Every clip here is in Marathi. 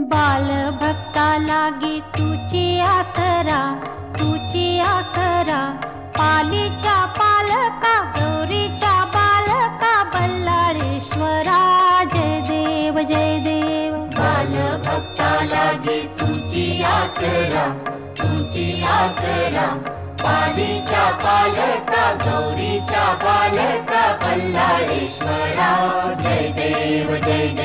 बाल भक्ता लागे तुझी आसरा तुझी आसरा. पालीच्या पालका गौरीच्या बालका बल्लाळेश्वरा. जय देव जय देव. बाल भक्ता लागे तुझी आसरा तुझी आसरा. पालीच्या पालका गौरीच्या बालका बल्लाळेश्वरा. जय देव जय देव.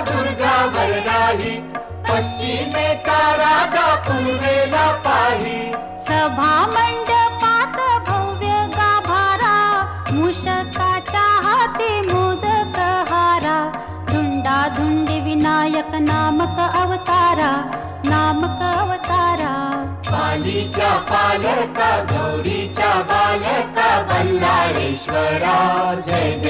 दुर्गावर राही पश्चिमेचा राजा पूर्वेला पाही. सभा मंडपात भव्य गाभारा. मूषकाच्या हाती मोदक हारा. धुंडा धुंडी विनायक नामक अवतारा. नामक अवतारा. पालीच्या पालका गौरीच्या बालका बल्लाळेश्वरा. जय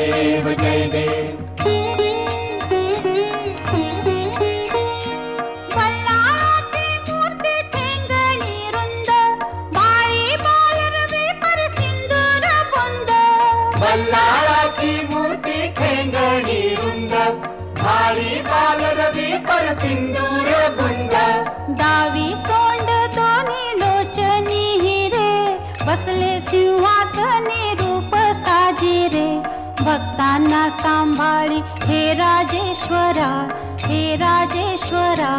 भाळी बालरवी पर सिंदूर बुंद डावी सोंड दोन्ही लोचनी हिरे. बसले सिंहासनी रूप साजिरे. भक्तांना सांभाळी हे राजेश्वरा हे राजेश्वरा.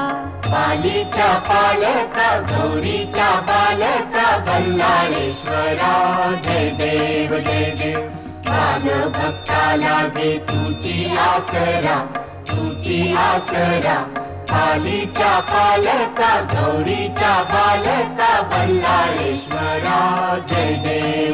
पालीच्या पालका गौरीच्या बालका बल्लाळेश्वरा. जय देव जय देव. बाल भक्ता लागे तुझी आसरा. तुझी आसरा. पालीच्या पालका गौरीच्या बालका बल्लाळेश्वरा जय देव जय. देव